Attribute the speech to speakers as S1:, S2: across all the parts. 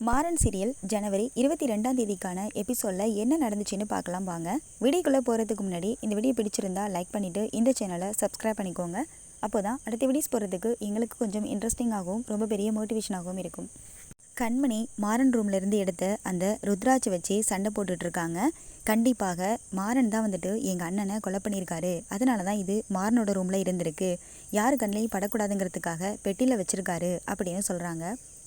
S1: Maran serial ஜனவரி இருபத்தி ரெண்டாம் தேதிக்கான எபிசோடில் என்ன நடந்துச்சுன்னு பார்க்கலாம் வாங்க. வீடியோக்குள்ளே போகிறதுக்கு முன்னாடி இந்த வீடியோ பிடிச்சிருந்தா லைக் பண்ணிவிட்டு இந்த சேனலை சப்ஸ்கிரைப் பண்ணிக்கோங்க. அப்போ தான் அடுத்த வீடியோஸ் போகிறதுக்கு எங்களுக்கு கொஞ்சம் இன்ட்ரெஸ்டிங்காகவும் ரொம்ப பெரிய மோட்டிவேஷனாகவும் இருக்கும். கண்மணி மாறன் ரூம்லேருந்து எடுத்த அந்த ருத்ராட்சை வச்சு சண்டை போட்டுட்ருக்காங்க கண்டிப்பாக மாறன் தான் வந்துட்டு எங்கள் அண்ணனை கொலை பண்ணியிருக்காரு. அதனால தான் இது மாறனோட ரூமில் இருந்திருக்கு. யார் கண்ணிலையும் படக்கூடாதுங்கிறதுக்காக பெட்டியில் வச்சுருக்காரு அப்படின்னு சொல்கிறாங்க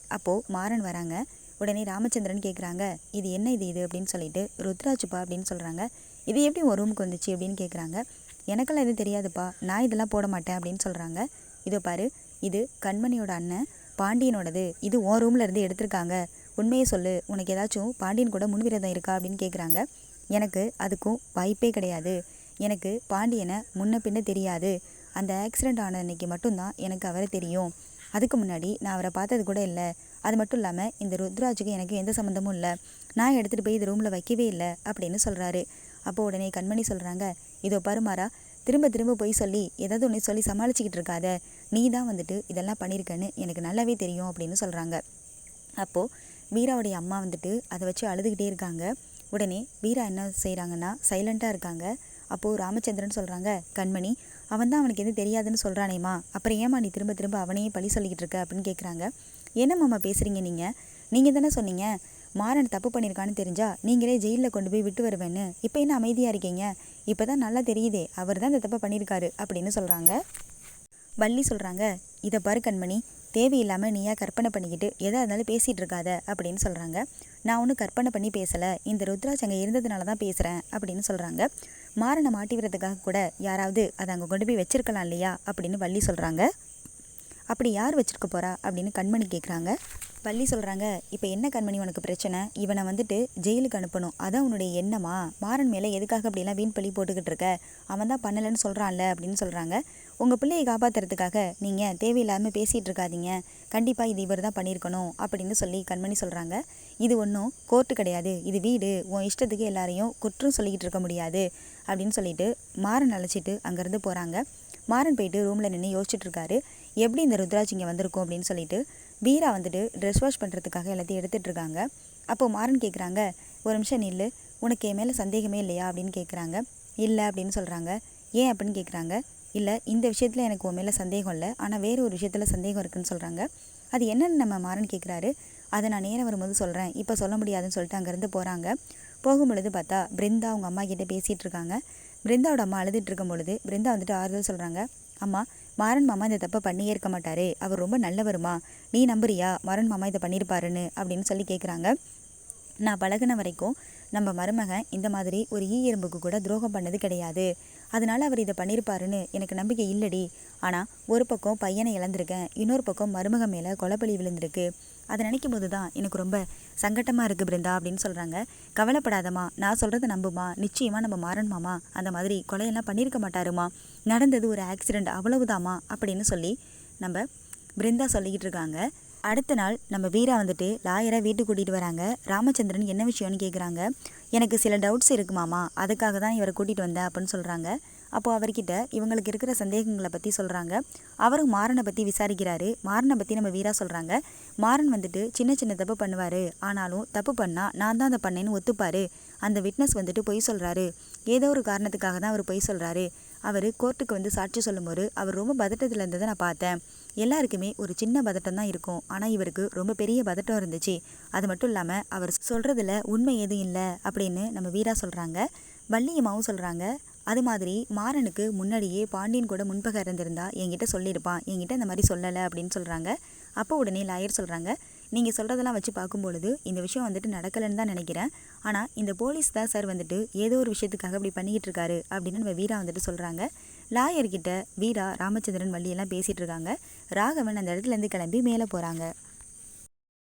S1: அப்போது மாறன் வராங்க. உடனே ராமச்சந்திரன் கேட்குறாங்க இது என்ன இது இது? அப்படின்னு சொல்லிட்டு. ருத்ராஜுப்பா அப்படின்னு சொல்கிறாங்க இது எப்படி ஒரு ரூமுக்கு வந்துச்சு? அப்படின்னு கேட்குறாங்க எனக்கெல்லாம் எதுவும் தெரியாதுப்பா. நான் இதெல்லாம் போட மாட்டேன் அப்படின்னு சொல்கிறாங்க இதோ பாரு. இது கண்மணியோட அண்ணன். பாண்டியனோடது. இது ஓ ரூமில் இருந்து எடுத்திருக்காங்க. உண்மையை சொல்லு. உனக்கு ஏதாச்சும் பாண்டியன் கூட முன்விரதம் இருக்கா? அப்படின்னு கேட்குறாங்க எனக்கு அதுக்கும் வாய்ப்பே கிடையாது. எனக்கு பாண்டியனை முன்ன பின்ன தெரியாது. அந்த ஆக்சிடெண்ட் ஆன அன்னைக்கு மட்டும்தான் எனக்கு அவரை தெரியும். அதுக்கு முன்னாடி நான் அவரை பார்த்தது கூட இல்லை. அது மட்டும் இல்லாமல் இந்த ருத்ராஜுக்கு எனக்கு எந்த சம்மந்தமும் இல்லை. நான் எடுத்துகிட்டு போய் இது ரூமில் வைக்கவே இல்லை அப்படின்னு சொல்கிறாரு அப்போ உடனே கண்மணி சொல்கிறாங்க இதோ பருமாறா திரும்ப திரும்ப போய் சொல்லி ஏதாவது ஒன்று சொல்லி சமாளிச்சுக்கிட்டு இருக்காத. நீ தான் வந்துட்டு இதெல்லாம் பண்ணியிருக்கேன்னு எனக்கு நல்லாவே தெரியும் அப்படின்னு சொல்கிறாங்க அப்போது வீராவுடைய அம்மா வந்துட்டு அதை வச்சு அழுதுகிட்டே இருக்காங்க. உடனே வீரா என்ன செய்கிறாங்கன்னா சைலண்ட்டாக இருக்காங்க. அப்போது ராமச்சந்திரன் சொல்கிறாங்க கண்மணி அவன் தான் அவனுக்கு எதுவும் தெரியாதுன்னு சொல்கிறானேம்மா அப்புறம் ஏமா நீ திரும்ப திரும்ப அவனையே பழி சொல்லிக்கிட்டு இருக்க அப்படின்னு கேட்குறாங்க என்ன மாமா பேசுகிறீங்க நீங்கள் நீங்கள் தானே சொன்னீங்க. மாறன் தப்பு பண்ணியிருக்கான்னு தெரிஞ்சா நீங்களே ஜெயிலில் கொண்டு போய் விட்டு வருவேன்னு. இப்போ என்ன அமைதியாக இருக்கீங்க? இப்போ தான் நல்லா தெரியுதே. அவர் தான் இந்த தப்பை பண்ணியிருக்காரு அப்படின்னு சொல்கிறாங்க வள்ளி சொல்கிறாங்க இதை பாரு கண்மணி தேவையில்லாமல் நீயா கற்பனை பண்ணிக்கிட்டு எதாக இருந்தாலும் பேசிகிட்டு இருக்காத அப்படின்னு சொல்கிறாங்க நான் ஒன்றும் கற்பனை பண்ணி பேசலை. இந்த ருத்ராஜ் அங்கே இருந்ததுனால தான் பேசுகிறேன் அப்படின்னு சொல்கிறாங்க மாறனை மாட்டி விடுறதுக்காக கூட யாராவது அதை அங்கே கொண்டு போய் வச்சிருக்கலாம் இல்லையா அப்படின்னு வள்ளி சொல்கிறாங்க அப்படி யார் வச்சுருக்க போகிறா அப்படின்னு கண்மணி கேட்குறாங்க வள்ளி சொல்கிறாங்க இப்போ என்ன கண்மணி உனக்கு பிரச்சனை? இவனை வந்துட்டு ஜெயிலுக்கு அனுப்பணும். அதான் உன்னுடைய எண்ணமா? மாறன் மேலே எதுக்காக அப்படிலாம் வீண் பழி போட்டுக்கிட்டு இருக்க? அவன் தான் பண்ணலைன்னு சொல்கிறான்ல அப்படின்னு சொல்கிறாங்க உங்கள் பிள்ளையை காப்பாற்றுறதுக்காக நீங்கள் தேவையில்லாமல் பேசிகிட்டு இருக்காதீங்க. கண்டிப்பாக இது இவர் தான் பண்ணியிருக்கணும் அப்படின்னு சொல்லி கண்மணி சொல்கிறாங்க இது ஒன்றும் கோர்ட்டு கிடையாது. இது வீடு. உன் இஷ்டத்துக்கு எல்லாரையும் குற்றம் சொல்லிக்கிட்டு இருக்க முடியாது அப்படின்னு சொல்லிட்டு மாறன் அழைச்சிட்டு அங்கேருந்து போகிறாங்க மாறன் போயிட்டு ரூமில் நின்று யோசிச்சுட்டு இருக்காரு. எப்படி இந்த ருத்ராஜ் இங்கே வந்திருக்கும்? அப்படின்னு சொல்லிட்டு வீரா வந்துட்டு ட்ரெஸ் வாஷ் பண்ணுறதுக்காக எல்லாத்தையும் எடுத்துகிட்டு இருக்காங்க. அப்போது மாறன் கேட்குறாங்க ஒரு நிமிஷம் நில்லு உனக்கு என் மேலே சந்தேகமே இல்லையா? அப்படின்னு கேட்குறாங்க இல்லை அப்படின்னு சொல்கிறாங்க ஏன் அப்படின்னு கேட்குறாங்க இல்லை இந்த விஷயத்தில் எனக்கு உன் மேலே சந்தேகம் இல்லை. ஆனால் வேறு ஒரு விஷயத்தில் சந்தேகம் இருக்குன்னு சொல்கிறாங்க அது என்னென்னு நம்ம மாறன் கேட்குறாரு அதை நான் நேரம் வரும்போது சொல்கிறேன் இப்போ சொல்ல முடியாதுன்னு சொல்லிட்டு அங்கேருந்து போகிறாங்க போகும்பொழுது பார்த்தா பிருந்தா அவங்க அம்மா கிட்டே பேசிகிட்டு இருக்காங்க. பிருந்தாவோட அம்மா அழுதுட்டு இருக்கும் பொழுது பிருந்தா வந்துட்டு ஆறுதல் சொல்கிறாங்க அம்மா மாறன் மாமா இந்த தப்பை பண்ணியே இருக்க மாட்டாரு. அவர் ரொம்ப நல்லவருமா. நீ நம்புறியா? மாறன் மாமா இதை பண்ணியிருப்பாருன்னு அப்படின்னு சொல்லி கேட்குறாங்க நான் பழகின வரைக்கும் நம்ம மருமகன் இந்த மாதிரி ஒரு ஈ எறும்புக்கு கூட துரோகம் பண்ணது கிடையாது. அதனால் அவர் இதை பண்ணியிருப்பாருன்னு எனக்கு நம்பிக்கை இல்லடி. ஆனால் ஒரு பக்கம் பையனை இழந்திருக்கேன். இன்னொரு பக்கம் மருமகன் மேலே கொலப்பலி விழுந்திருக்கு. அதை நினைக்கும் போது தான் எனக்கு ரொம்ப சங்கட்டமாக இருக்குது பிருந்தா அப்படின்னு சொல்கிறாங்க கவலைப்படாதம்மா நான் சொல்கிறத நம்புமா? நிச்சயமாக நம்ம மாறணுமாமா அந்த மாதிரி கொலையெல்லாம் பண்ணியிருக்க மாட்டாருமா? நடந்தது ஒரு ஆக்சிடெண்ட் அவ்வளவுதாம்மா? அப்படின்னு சொல்லி நம்ம பிருந்தா சொல்லிக்கிட்டு இருக்காங்க. அடுத்த நாள் நம்ம வீரா வந்துட்டு லாயரை வீட்டுக்கு கூட்டிகிட்டு வராங்க. ராமச்சந்திரன் என்ன விஷயம்னு கேட்குறாங்க எனக்கு சில டவுட்ஸ் இருக்குமாமா அதுக்காக தான் இவரை கூட்டிகிட்டு வந்தேன் அப்படின்னு சொல்கிறாங்க அப்போது அவர்கிட்ட இவங்களுக்கு இருக்கிற சந்தேகங்களை பற்றி சொல்கிறாங்க அவரும் மாறனை பற்றி விசாரிக்கிறாரு. மாறனை பற்றி நம்ம வீரா சொல்கிறாங்க மாறன் வந்துட்டு சின்ன சின்ன தப்பு பண்ணுவார். ஆனாலும் தப்பு பண்ணால் நான் தான் அதை பண்ணேன்னு ஒத்துப்பார். அந்த விட்னஸ் வந்துட்டு பொய் சொல்கிறாரு ஏதோ ஒரு காரணத்துக்காக தான் அவர் பொய் சொல்கிறாரு அவர் கோர்ட்டுக்கு வந்து சாட்சி சொல்லும்போது அவர் ரொம்ப பதட்டத்தில் இருந்ததை நான் பார்த்தேன். எல்லாருக்குமே ஒரு சின்ன பதட்டம் தான் இருக்கும். ஆனால் இவருக்கு ரொம்ப பெரிய பதட்டம் இருந்துச்சு. அது மட்டும் இல்லாமல் அவர் சொல்கிறதுல உண்மை எதுவும் இல்லை அப்படின்னு நம்ம வீரா சொல்கிறாங்க வள்ளியம்மாவும் சொல்கிறாங்க அது மாதிரி மாறனுக்கு முன்னாடியே பாண்டியன் கூட முன்பக இருந்திருந்தா என்கிட்ட சொல்லியிருப்பான். என்கிட்ட இந்த மாதிரி சொல்லலை அப்படின்னு சொல்கிறாங்க அப்போ உடனே லாயர் சொல்கிறாங்க நீங்கள் சொல்கிறதெல்லாம் வச்சு பார்க்கும்பொழுது இந்த விஷயம் வந்துட்டு நடக்கலைன்னு தான் நினைக்கிறேன். ஆனால் இந்த போலீஸ் தான் சார் வந்துட்டு ஏதோ ஒரு விஷயத்துக்காக இப்படி பண்ணிக்கிட்டு இருக்காரு அப்படின்னு நம்ம வீரா வந்துட்டு சொல்கிறாங்க லாயர்கிட்ட வீரா ராமச்சந்திரன் வள்ளியெல்லாம் பேசிகிட்டு இருக்காங்க. ராகவன் அந்த இடத்துலேருந்து கிளம்பி மேலே போகிறாங்க